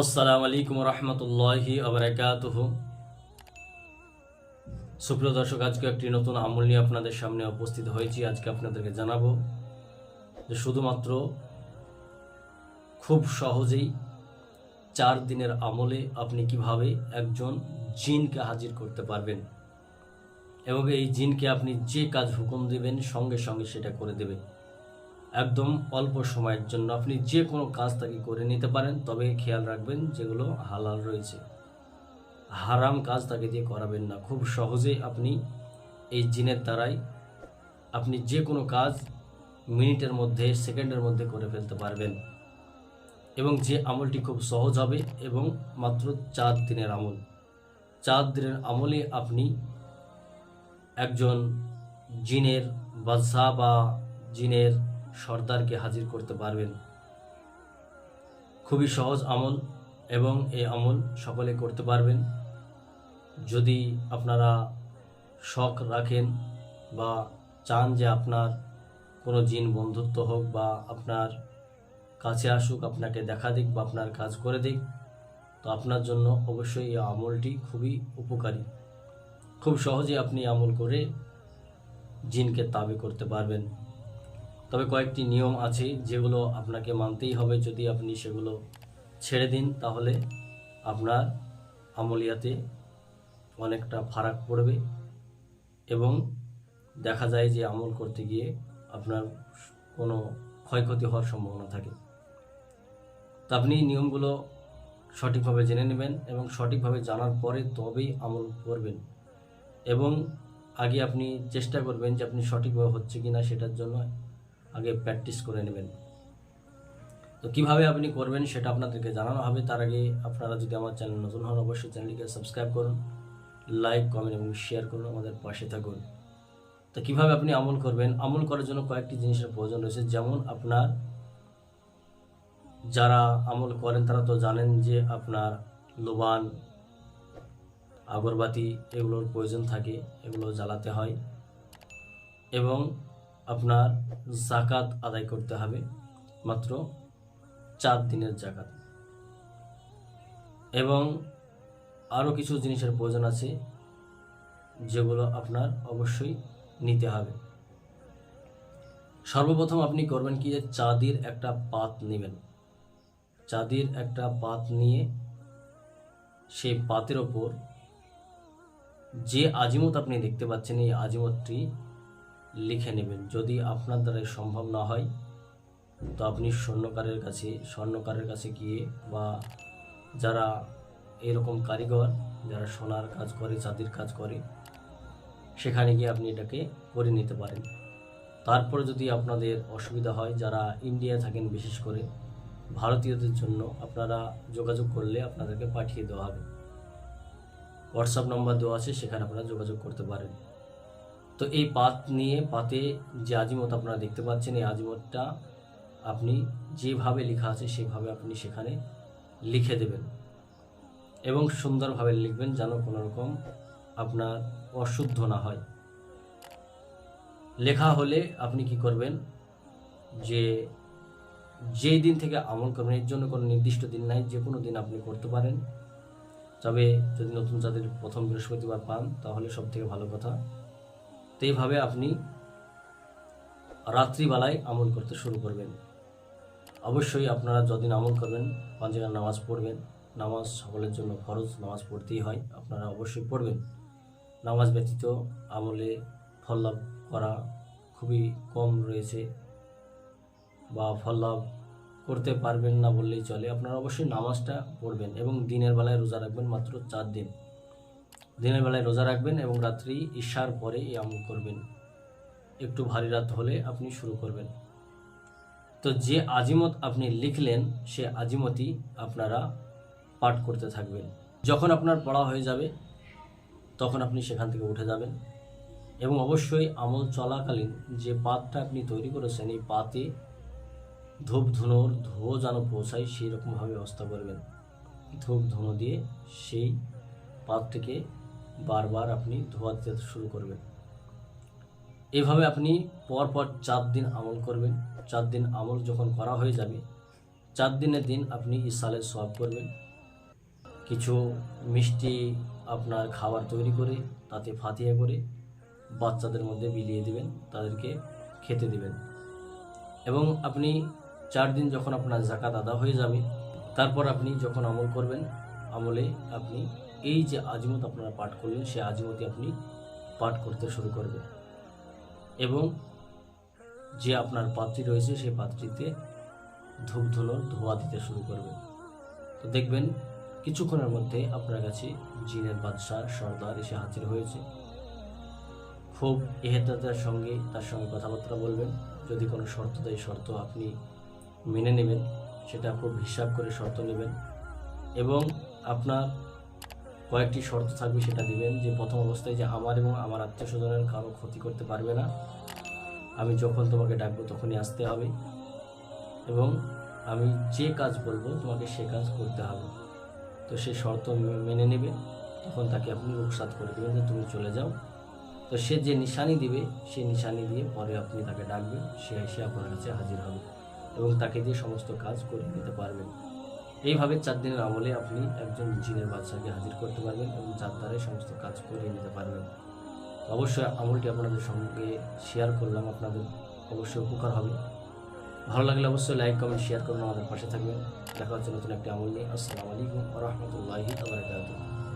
আসসালামু আলাইকুম রহমতুল্লাহি আবরাকাতুহ সুপ্রিয় দর্শক, আজকে একটি নতুন আমল নিয়ে আপনাদের সামনে উপস্থিত হয়েছি। আজকে আপনাদেরকে জানাব যে শুধুমাত্র খুব সহজেই চার দিনের আমলে আপনি কীভাবে একজন জিনকে হাজির করতে পারবেন এবং এই জিনকে আপনি যে কাজ হুকুম দেবেন, সঙ্গে সঙ্গে সেটা করে দেবে একদম অল্প সময়ের জন্য আপনি যে কোনো কাজ তাকে করে নিতে পারেন, তবে খেয়াল রাখবেন যেগুলো হালাল রয়েছে। হারাম কাজ তাকে দিয়ে করাবেন না। খুব সহজে আপনি এই জিনের দ্বারাই আপনি যে কোনো কাজ মিনিটের মধ্যে, সেকেন্ডের মধ্যে করে ফেলতে পারবেন। এবং যে আমলটি খুব সহজ হবে এবং মাত্র চার দিনের আমল। চার দিনের আমলে আপনি একজন জিনের বাদশাহ বা জিনের সর্দারকে হাজির করতে পারবেন। খুবই সহজ আমল এবং এই আমল সকলে করতে পারবেন। যদি আপনারা শখ রাখেন বা চান যে আপনার কোনো জিন বন্ধুত্ব হোক বা আপনার কাছে আসুক, আপনাকে দেখা দিক বা আপনার কাজ করে দিক, তো আপনার জন্য অবশ্যই এই আমলটি খুবই উপকারী। খুব সহজে আপনি আমল করে জিনকে তাবে করতে পারবেন। তবে কয়েকটি নিয়ম আছে যেগুলো আপনাকে মানতেই হবে। যদি আপনি সেগুলো ছেড়ে দিন, তাহলে আপনার আমলিয়াতে অনেকটা ফারাক পড়বে এবং দেখা যায় যে আমল করতে গিয়ে আপনার কোনো ক্ষয়ক্ষতি হওয়ার সম্ভাবনা থাকে। তা আপনি নিয়মগুলো সঠিকভাবে জেনে নেবেন এবং সঠিকভাবে জানার পরে তবেই আমল করবেন এবং আগে আপনি চেষ্টা করবেন যে আপনি সঠিকভাবে হচ্ছে কিনা সেটার জন্য আগে প্র্যাকটিস করে নেবেন। তো কীভাবে আপনি করবেন সেটা আপনাদেরকে জানানো হবে। তার আগে আপনারা যদি আমার চ্যানেল নতুন হন, অবশ্যই চ্যানেলটিকে সাবস্ক্রাইব করুন লাইক কমেন্ট এবং শেয়ার করুন আমাদের পাশে থাকুন। তো কীভাবে আপনি আমল করবেন? আমল করার জন্য কয়েকটি জিনিসের প্রয়োজন রয়েছে। যেমন আপনার যারা আমল করেন, তারা তো জানেন যে আপনার লোবান, আগরবাতি এগুলোর প্রয়োজন থাকে, এগুলো জ্বালাতে হয়। এবং আপনার জাকাত আদায় করতে হবে মাত্র চার দিনের জাকাত এবং আরও কিছু জিনিসের প্রয়োজন আছে যেগুলো আপনার অবশ্যই নিতে হবে। সর্বপ্রথম আপনি করবেন কি যে চাঁদির একটা পাত নেবেন। চাঁদির একটা পাত নিয়ে সেই পাতের ওপর যে আজিমত আপনি দেখতে পাচ্ছেন, এই আজিমতটি লিখে নেবেন। যদি আপনার দ্বারা সম্ভব না হয়, তো আপনি স্বর্ণকারের কাছে স্বর্ণকারের কাছে গিয়ে বা যারা এরকম কারিগর, যারা সোনার কাজ করে চাঁদির কাজ করে, সেখানে গিয়ে আপনি এটাকে করে নিতে পারেন। তারপরে যদি আপনাদের অসুবিধা হয়, যারা ইন্ডিয়া থাকেন বিশেষ করে, ভারতীয়দের জন্য আপনারা যোগাযোগ করলে আপনাদেরকে পাঠিয়ে দেওয়া হবে। হোয়াটসঅ্যাপ নম্বর দেওয়া আছে, সেখানে আপনারা যোগাযোগ করতে পারেন। তো এই পাত নিয়ে, পাতে যে আজিমত আপনারা দেখতে পাচ্ছেন, এই আজিমতটা আপনি যেভাবে লেখা আছে, সেভাবে আপনি সেখানে লিখে দেবেন। এবং সুন্দরভাবে লিখবেন যেন কোনো রকম আপনার অশুদ্ধ না হয়। লেখা হলে আপনি কি করবেন? যে যেই দিন থেকে আমল করবেন, এর জন্য কোনো নির্দিষ্ট দিন নাই, যে কোনো দিন আপনি করতে পারেন। তবে যদি নতুন যাদের প্রথম বৃহস্পতিবার পান, তাহলে সব থেকে ভালো কথা তো এইভাবে আপনি রাত্রিবেলায় আমল করতে শুরু করবেন। অবশ্যই আপনারা যদিন আমল করবেন পাঞ্জাগার নামাজ পড়বেন। নামাজ সকলের জন্য ফরজ, নামাজ পড়তেই হয়, আপনারা অবশ্যই পড়বেন। নামাজ ব্যতীত আমলে ফল লাভ করা খুবই কম রয়েছে বা ফল লাভ করতে পারবেন না বললেই চলে। আপনারা অবশ্যই নামাজটা পড়বেন এবং দিনের বেলায় রোজা রাখবেন মাত্র চার দিন। দিনের বেলায় রোজা রাখবেন এবং রাত্রি ঈশার পরে এই আমল করবেন। একটু ভারী রাত হলে আপনি শুরু করবেন। তো যে আজিমত আপনি লিখলেন, সে আজিমতই আপনারা পাঠ করতে থাকবেন। যখন আপনার পড়া হয়ে যাবে, তখন আপনি সেখান থেকে উঠে যাবেন এবং অবশ্যই আমল চলাকালীন যে পাতটা আপনি তৈরি করেছেন, এই পাতে ধূপ ধুনোর ধোঁয়া যেন পৌঁছায়, সেই রকমভাবে ব্যবস্থা করবেন। ধূপ ধুনো দিয়ে সেই পাতটিকে বারবার আপনি ধোয়া দিতে শুরু করবেন। এভাবে আপনি পর পর চার দিন আমল করবেন। চার দিন আমল যখন করা হয়ে যাবে, চার দিনের দিন আপনি ইসালের সব করবেন। কিছু মিষ্টি আপনার খাবার তৈরি করে, তাতে ফাতিয়া করে বাচ্চাদের মধ্যে বিলিয়ে দিবেন, তাদেরকে খেতে দিবেন। এবং আপনি চার দিন যখন আপনার জাকাত আদা হয়ে যাবে, তারপর আপনি যখন আমল করবেন, আমলে আপনি এই যে আজিমত আপনারা পাঠ করলেন, সে আজিমতি আপনি পাঠ করতে শুরু করবেন। এবং যে আপনার পাত্রী রয়েছে, সেই পাত্রীতে ধূপ ধুলোর ধোয়া দিতে শুরু করবেন। তো দেখবেন, কিছুক্ষণের মধ্যে আপনার কাছে জিনের বাদশাহ সর্দার এসে হাজির হয়েছে। খুব এহেতার সঙ্গে তার সঙ্গে কথাবার্তা বলবেন। যদি কোনো শর্ত দেয় শর্ত আপনি মেনে নেবেন। সেটা খুব হিসাব করে শর্ত নেবেন। এবং আপনার কয়েকটি শর্ত থাকবে সেটা দিবেন যে প্রথম অবস্থায় যে আমার এবং আমার আত্মীয় স্বজনের কারও ক্ষতি করতে পারবে না। আমি যখন তোমাকে ডাকবো তখনই আসতে হবে এবং আমি যে কাজ বলব তোমাকে সে কাজ করতে হবে। তো সে শর্ত মেনে নেবে। তখন তাকে আপনি রুখসাত করে দেবেন যে তুমি চলে যাও। তো সে যে নিশানি দিবে সেই নিশানি দিয়ে পরে আপনি তাকে ডাকবেন। সে এসে আপনার কাছে হাজির হবে এবং তাকে দিয়ে সমস্ত কাজ করে নিতে পারবেন। এইভাবে চার দিনের আমলে আপনি একজন জিনের বাচ্চাকে হাজির করতে পারবেন এবং যার দ্বারাই সমস্ত কাজ করে নিতে পারবেন। অবশ্যই আমলটি আপনাদের সঙ্গে শেয়ার করলাম, আপনাদের অবশ্যই উপকার হবে। ভালো লাগলে অবশ্যই লাইক কমেন্ট শেয়ার করুন, আমাদের পাশে থাকবেন। দেখা হচ্ছে নতুন একটি আমল নিয়ে। আসসালামু আলাইকুম রহমতুল্লাহি